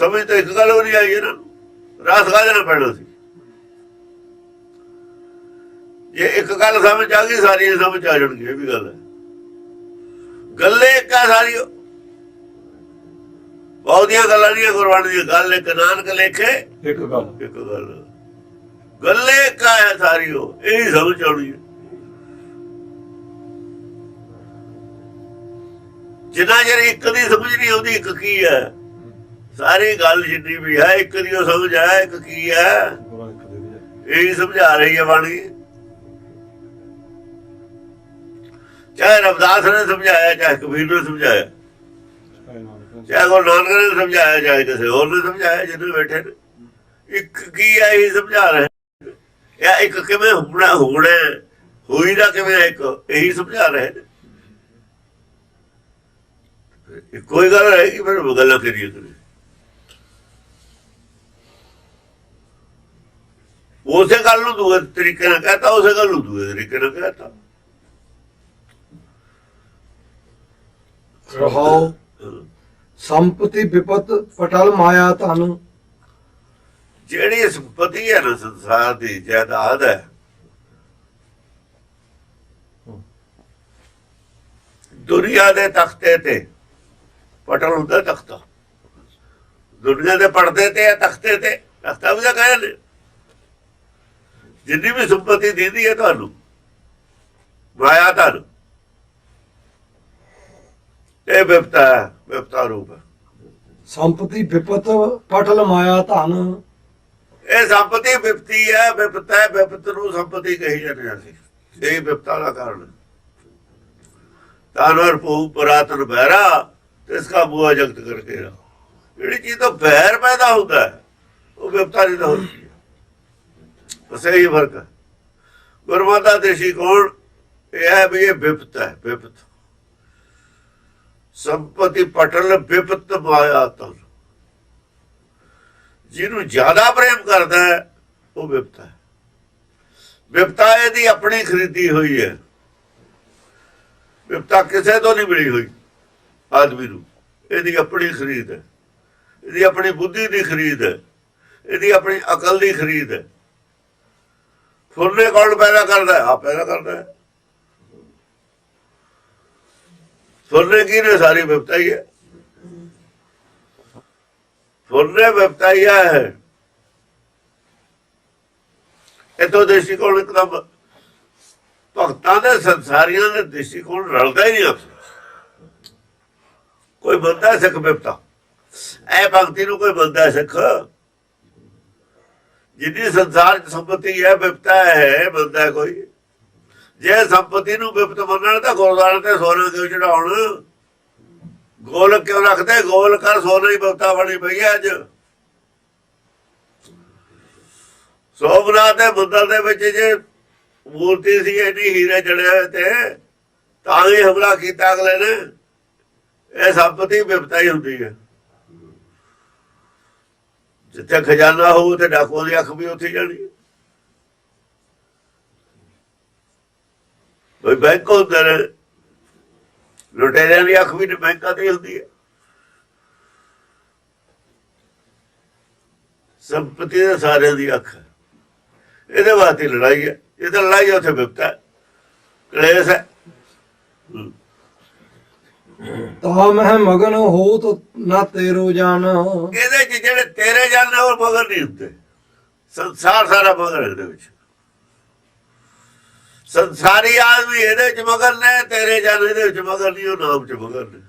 ਸਮਝ ਤਾਂ ਇੱਕ ਗੱਲ ਹੋ ਨਹੀਂ ਆਈ ਇਹਨਾਂ ਨੂੰ। ਰਾਸ ਨਾਲ ਪੈਣਾ ਸੀ? ਜੇ ਇੱਕ ਗੱਲ ਸਮਝ ਆ ਗਈ ਸਾਰੀਆਂ ਸਮਝ ਆ ਜਾਣਗੀਆਂ ਇਹ ਵੀ ਗੱਲ ਹੈ। ਗੱਲੇ ਇੱਕ ਸਾਰੀ ਬਹੁਤੀਆਂ ਗੱਲਾਂ ਨਹੀਂ ਗੁਰਬਾਣੀ ਦੀ ਗੱਲ ਇੱਕ ਨਾਨਕ ਲੇਖੇ ਇੱਕ ਗੱਲ। ਇੱਕ ਗੱਲ। ਗੱਲੇ ਇੱਕ ਹੈ ਸਾਰੀ ਉਹ ਇਹ ਸਮਝ ਆਉਣੀ ਹੈ। ਜਿੰਨਾ ਚਿਰ ਇੱਕ ਦੀ ਸਮਝ ਨਹੀਂ ਆਉਂਦੀ ਇੱਕ ਕੀ ਹੈ? ਸਾਰੀ ਗੱਲ ਜਿੰਨੀ ਵੀ ਹੈ, ਇੱਕ ਦੀ ਉਹ ਸਮਝ ਆ ਇੱਕ ਕੀ ਹੈ? ਇਹ ਸਮਝਾ ਰਹੀ ਹੈ ਬਾਣੀ। ਚਾਹੇ ਰਵਦਾਸ ਨੇ ਸਮਝਾਇਆ, ਚਾਹੇ ਕਬੀਰ ਨੇ ਸਮਝਾਇਆ। ਚਾਹੇ ਗੁਰੂ ਨਾਨਕ ਨੇ ਸਮਝਾਇਆ, ਚਾਹੇ ਕਿਸੇ ਹੋਰ ਨੇ ਸਮਝਾਇਆ ਜਿਹਨੂੰ ਬੈਠੇ ਨੇ। ਇੱਕ ਕੀ ਹੈ, ਇਹ ਸਮਝਾ ਰਹੇ ਇਹ ਇੱਕ ਕਿਵੇਂ ਹੋਣਾ ਹੋਣਾ ਹੋਈ ਦਾ ਕਿਵੇਂ ਇੱਕ? ਇਹੀ ਸਮਝਾ ਰਹੇ ਨੇ। ਇਹ ਕੋਈ ਗੱਲ ਰਹੇਗੀ ਫਿਰ ਗੱਲਾਂ ਕਰੀਏ ਕਰੀਏ ਉਸੇ ਗੱਲ ਨੂੰ ਦੂਏ ਤਰੀਕੇ ਨਾਲ ਕਹਤਾ ਉਸੇ ਗੱਲ ਨੂੰ ਦੂਏ ਤਰੀਕੇ ਨਾਲ ਕਹਤਾ। ਰਹਾਉ ਸੰਪਤੀ ਵਿਪਤ ਪਟਲ ਮਾਇਆ ਤਨ ਜਿਹੜੀ ਸੰਪਤੀ ਹੈ ਨਾ ਸੰਸਾਰ ਦੀ ਜਾਇਦਾਦ ਹੈ ਦੁਨੀਆ ਦੇ ਤਖਤੇ ਤੇ ਪਟਲ ਹੁੰਦਾ ਤਖਤਾ। ਦੁਨੀਆ ਦੇ ਪਰਦੇ ਤੇ ਤਖਤੇ ਤੇ ਤਖਤਾ ਵੀ ਕਹਿੰਦੇ ਜਿੰਨੀ ਵੀ ਸੰਪਤੀ ਦਿੰਦੀ ਹੈ ਤੁਹਾਨੂੰ ਮਾਇਆ ਤੁਹਾਨੂੰ। ਇਹ ਵਿਪਤਾ ਵਿਪਤਾ ਰੂਪ ਸੰਪਤੀ ਵਿਪਤ ਪਟਲ ਮਾਇਆ ਧਨ। ਇਹ ਸੰਪਤੀ ਵਿਪਤੀ ਹੈ ਵਿਪਤਾ ਹੈ ਵਿਪਤ ਨੂੰ ਸੰਪਤੀ ਕਹੀ ਜਾਂਦੇ ਹਾਂ ਅਸੀਂ। ਇਹ ਵਿਪਤਾ ਦਾ ਕਾਰਨ। ਤਾਨਵਰ ਭੂ ਪੁਰਾਤਨ ਬਹਿਰਾ ਤਿਸ ਕਾ ਬੂਆ ਜਗਤ ਕਰਕੇ ਜਿਹੜੀ ਚੀਜ਼ ਤੋਂ ਬਹਿਰ ਪੈਦਾ ਹੁੰਦਾ ਉਹ ਵਿਪਤਾ ਨਹੀਂ ਤਾਂ ਹੁੰਦੀ ਬਸ ਇਹੀ ਫ਼ਰਕ ਹੈ। ਗੁਰਮਤਾ ਦੇਸ਼ੀ ਕੋਣ? ਇਹ ਹੈ ਵੀ ਇਹ ਵਿਪਤ ਹੈ, ਵਿਪਤ। ਸੰਪਤੀ ਪਟਲ ਵਿਪਤ ਮਾਇਆ ਤਨ ਜਿਹਨੂੰ ਜ਼ਿਆਦਾ ਪ੍ਰੇਮ ਕਰਦਾ ਹੈ, ਉਹ ਵਿਪਤਾ ਹੈ। ਵਿਪਤਾ ਇਹਦੀ ਆਪਣੀ ਖਰੀਦੀ ਹੋਈ ਹੈ। ਵਿਪਤਾ ਕਿਸੇ ਤੋਂ ਨਹੀਂ ਮਿਲੀ ਹੋਈ, ਆਦਮੀ ਨੂੰ। ਇਹਦੀ ਆਪਣੀ ਖਰੀਦ ਹੈ। ਇਹਦੀ ਆਪਣੀ ਬੁੱਧੀ ਦੀ ਖਰੀਦ ਹੈ। ਇਹਦੀ ਆਪਣੀ ਅਕਲ ਦੀ ਖਰੀਦ ਹੈ। ਫੁਰਨੇ ਕੌਣ ਪੈਦਾ ਕਰਦਾ ਹੈ? ਪੈਦਾ ਕਰਦਾ ਹੈ। ਕੀ ਨੇ ਸਾਰੀ ਵਿਪਤਾ ਹੀ। ਹੈ ਫੁਰਨੇ ਵਿਪਤਾਈਆ ਹੈ। ਇਤੋਂ ਦ੍ਰਿਸ਼ਟੀਕੋਣ ਇੱਕਦਮ ਭਗਤਾਂ ਦੇ ਸੰਸਾਰੀਆਂ ਦੇ ਦ੍ਰਿਸ਼ਟੀਕੋਣ ਰਲਦਾ ਹੀ ਨਹੀਂ ਆਪਸ ਕੋਈ ਬੰਦਾ ਸਿੱਖ ਵਿਪਤਾ ਐ ਭਗਤੀ ਨੂੰ ਕੋਈ ਬੰਦਾ ਸਿੱਖ? ਜਿੱਦੀ ਸੰਸਾਰ ਚ ਸੰਪਤੀ ਹੈ, ਵਿਪਤਾ ਹੈ ਬੰਦਾ ਕੋਈ। ਜੇ ਸੰਪਤੀ ਨੂੰ ਵਿਪਤ ਮੰਨਣ ਤਾਂ ਗੁਰਦੁਆਰੇ ਤੇ ਸੋਨਾ ਕਿਉਂ ਚੜਾਉਣ ਗੋਲ ਕਿਉਂ ਰੱਖਦੇ? ਗੋਲ ਕਰ ਸੋਨੇ ਦੀ ਬਵਤਾ ਬਣੀ ਪਈ ਹੈ ਅੱਜ। ਸੋਮਨਾਥ ਦੇ ਮੰਦਰ ਦੇ ਵਿੱਚ ਜੇ ਮੂਰਤੀ ਸੀ ਇਹਦੀ ਹੀਰੇ ਜੜੇ ਹੋਏ ਤੇ, ਤਾਂ ਹੀ ਹਮਲਾ ਕੀਤਾ ਅਗਲੇ ਨੇ। ਇਹ ਸੰਪਤੀ ਵਿਪਤਾ ਹੀ ਹੁੰਦੀ ਹੈ। ਜਿੱਥੇ ਖਜ਼ਾਨਾ ਹੋਊ ਤੇ ਡਾਕੂਆਂ ਦੀ ਅੱਖ ਵੀ ਉੱਥੇ ਜਾਣੀ। ਹੈ। ਬੈਂਕ ਹੁੰਦਾ ਲੁਟੇਰਿਆਂ ਦੀ ਅੱਖ ਵੀ ਬੈਂਕਾਂ ਤੇ ਹੁੰਦੀ ਹੈ। ਸੰਪਤੀ ਦੇ ਸਾਰਿਆਂ ਦੀ ਅੱਖ ਇਹਦੇ ਵਾਸਤੇ ਲੜਾਈ ਹੈ। ਇਹ ਤਾਂ ਲੜਾਈ ਉੱਥੇ ਵਿਪਤਾ ਕਲੇਸ਼ ਹੈ। ਤਾ ਮਹਿ ਮਗਨ ਹੋਤ ਨਾ ਤੇਰੋ ਜਾਨ। ਇਹਦੇ ਚ ਜਿਹੜੇ ਤੇਰੇ ਜਾਣੇ ਹੋਰ ਮਗਰ ਨਹੀਂ ਹੁੰਦੇ। ਸੰਸਾਰ ਸਾਰਾ ਮਗਰ ਹੈ ਇਹਦੇ ਵਿੱਚ। ਸੰਸਾਰੀ ਆਦਮੀ ਇਹਦੇ ਚ ਮਗਰ ਨੇ ਤੇਰੇ ਜਾਣੇ ਇਹਦੇ ਵਿੱਚ ਮਗਰ ਨਹੀਂ ਉਹ ਨਾਮ ਚ ਮਗਰ ਨੇ।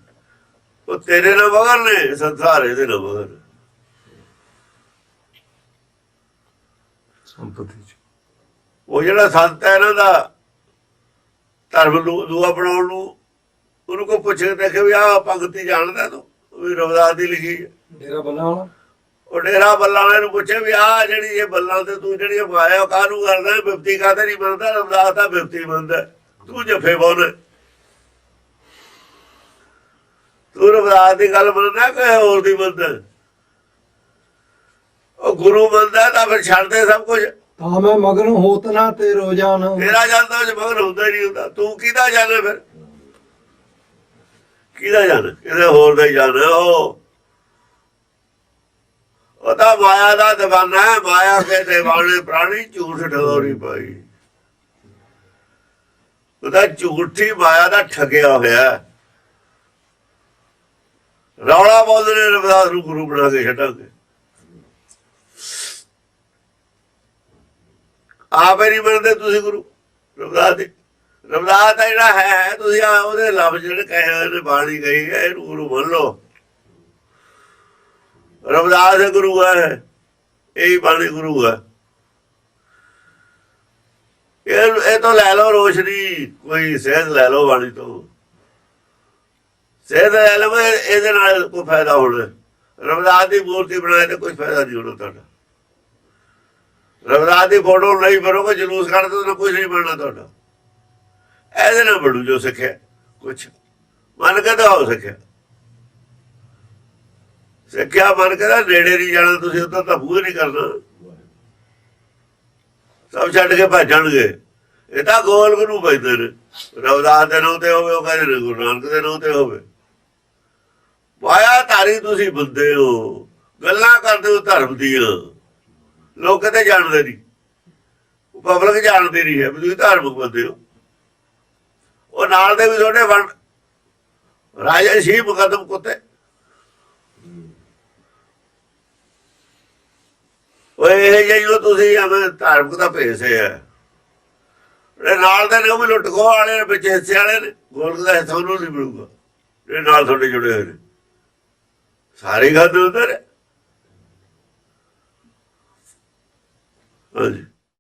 ਉਹ ਤੇਰੇ ਨਾਲ ਮਗਰ ਨੇ ਸੰਸਾਰ ਇਹਦੇ ਨਾਲ ਮਗਰ ਨੇ। ਸੰਪਤੀ ਚ। ਉਹ ਜਿਹੜਾ ਸੰਤ ਹੈ ਇਹਨਾਂ ਦਾ ਧਰਮ ਨੂੰ ਦੂਆ ਬਣਾਉਣ ਨੂੰ ਉਹਨੂੰ ਕੋ ਪੁੱਛ ਕੇ ਦੇਖੇ ਵੀ ਆਹ ਭਗਤੀ ਜਾਣਦਾ ਤੂੰ ਵੀ ਰਵਿਦਾਸ ਦੀ ਲਿਖੀ ਹੈ। ਡੇਰਾ ਬੰਨਾ ਵਾਲਾ? ਉਹ ਡੇਰਾ ਬੱਲਾਂ ਵਾਲੇ ਨੂੰ ਪੁੱਛੇ ਵੀ ਆਹ ਜਿਹੜੀ ਇਹ ਬੱਲਾਂ ਤੇ ਤੂੰ ਜਿਹੜੀ ਮਾਇਆ ਕਾਹਨੂੰ ਕਰਦਾ? ਬਿਪਤੀ ਕਾਹਤੇ ਨਹੀਂ ਮੰਨਦਾ ਰਵਿਦਾਸ ਤਾਂ ਬਿਪਤੀ ਮੰਨਦਾ ਤੂੰ ਜਫੇ ਬੋਲ ਤੂੰ ਰਵਿਦਾਸ ਦੀ ਗੱਲ ਮੰਨਦਾ ਕਿ ਹੋਰ ਦੀ ਮੰਨਦਾ? ਉਹ ਗੁਰੂ ਮੰਨਦਾ ਤਾਂ ਫਿਰ ਛੱਡ ਦੇ ਸਭ ਕੁਝ। ਤਾ ਮੈਂ ਮਗਨ ਹੋਤ ਨਾ ਤੇਰੋ ਜਾਨ। ਤੇਰਾ ਜਾਂਦਾ ਉਹ ਮਗਰ ਹੁੰਦਾ ਨਹੀਂ ਹੁੰਦਾ। ਤੂੰ ਕਿਹਦਾ ਜਾਣੇ ਫਿਰ? ਕਿਹਦਾ ਜਾਣਾ ਇਹਦੇ ਹੋਰ ਦਾ ਜਾਣਾ ਉਹ। ਉਹਦਾ ਮਾਇਆ ਦਾ ਦਿਵਾਨਾ ਹੈ, ਮਾਇਆ ਦੇ ਦਿਵਾਨੇ ਪ੍ਰਾਣੀ ਝੂਠ ਠਗੋਰੀ ਪਾਈ। ਉਹਦਾ ਝੂਠੀ ਮਾਇਆ ਦਾ ਠਗਿਆ ਹੋਇਆ ਰੌਲਾ ਬੋਲਦੇ ਨੇ ਰਵਿਦਾਸ ਨੂੰ ਗੁਰੂ ਬਣਾ ਕੇ ਛੱਡਾਂਗੇ। ਆਪੇ ਨਹੀਂ ਬਣਦੇ ਤੁਸੀਂ ਗੁਰੂ ਰਵਿਦਾਸ ਦੇ ਰਵਿਦਾਸ ਦਾ ਜਿਹੜਾ ਹੈ ਤੁਸੀਂ ਆ ਉਹਦੇ ਲਫ਼ਜ਼ ਜਿਹੜੇ ਕਹੇ ਹੋਏ ਨੇ, ਬਾਣੀ ਗਈ ਹੈ, ਇਹਨੂੰ ਗੁਰੂ ਮੰਨ ਲਓ। ਰਵਿਦਾਸ ਗੁਰੂ ਹੈ, ਇਹ ਬਾਣੀ ਗੁਰੂ ਹੈ। ਇਹ ਇਹ ਤੋਂ ਲੈ ਲਓ ਰੋਸ਼ਨੀ, ਕੋਈ ਸੇਧ ਲੈ ਲਓ ਬਾਣੀ ਤੋਂ। ਸੇਧ ਲੈ ਲਓ ਇਹਦੇ ਨਾਲ ਕੋਈ ਫਾਇਦਾ ਹੋਣਾ ਰਵਿਦਾਸ ਦੀ ਮੂਰਤੀ ਬਣਾਏ ਤੇ ਕੋਈ ਫਾਇਦਾ ਨਹੀਂ ਹੋਣਾ ਤੁਹਾਡਾ। ਰਵਿਦਾਸ ਦੀ ਫੋਟੋ ਨਹੀਂ ਬਣੋਗੇ, ਜਲੂਸ ਕੱਢਦੇ ਤਾਂ ਕੁਝ ਨਹੀਂ ਬਣਨਾ ਤੁਹਾਡਾ। ਇਹਦੇ ਨਾਲ ਬਣੂ ਜੋ ਸਿੱਖਿਆ, ਕੁਛ ਮਨ ਕੇ ਤਾਂ ਹੋ ਸਕਿਆ ਸਿੱਖਿਆ ਮਨ ਕੇ ਨੇੜੇ ਨਹੀਂ ਜਾਣਾ, ਤੁਸੀਂ ਉੱਧਰ ਤਾਂ ਬੂਹ ਨਹੀਂ ਕਰਨਾ। ਸਭ ਛੱਡ ਕੇ ਭੱਜਣਗੇ। ਇਹ ਤਾਂ ਗੋਲ ਗੁਰੂ ਪੈਂਦੇ ਨੇ। ਰਵਿਦਾਸ ਦੇ ਨਾਂ ਤੇ ਹੋਵੇ, ਉਹ ਕਹਿੰਦੇ ਨੇ, ਗੁਰੂ ਨਾਨਕ ਦੇ ਨਾਂ ਤੇ ਹੋਵੇ। ਵਾਇਆ ਧਾਰੀ ਤੁਸੀਂ ਬੰਦੇ ਹੋ, ਗੱਲਾਂ ਕਰਦੇ ਹੋ ਧਰਮ ਦੀਆਂ। ਲੋਕ ਕਿਤੇ ਜਾਣਦੇ ਨਹੀਂ। ਪਬਲਿਕ ਜਾਣਦੇ ਨਹੀਂ ਹੈ ਵੀ ਤੁਸੀਂ ਧਾਰਮਿਕ ਬੰਦੇ ਹੋ। ਉਹ ਨਾਲ ਦੇ ਵੀ ਤੁਹਾਡੇ ਵੰਡ। ਰਾਜਾ ਸ਼ੀ ਮੁਕਦਮ ਕੁੱਤੇ। ਓਏ ਇਹ ਜਿਹੋ ਤੁਸੀਂ ਐਵੇਂ ਧਾਰਮਿਕ ਦਾ ਭੇਸ ਹੈ ਇਹ ਨਾਲ ਦੇ ਨੇ ਉਹ ਵੀ ਲੁੱਟ ਖੋਹ ਵਾਲੇ ਨੇ, ਵਿੱਚ ਹਿੱਸੇ ਵਾਲੇ ਨੇ। ਗੋਲਕ ਦਾ ਹਿੱਸਾ ਉਹਨੂੰ ਨਹੀਂ ਮਿਲੂਗਾ। ਜਿਹੜੇ ਨਾਲ ਤੁਹਾਡੇ ਜੁੜੇ ਹੋਏ ਨੇ। ਸਾਰੇ ਗੱਲ ਉਧਰ ਹਾਂਜੀ।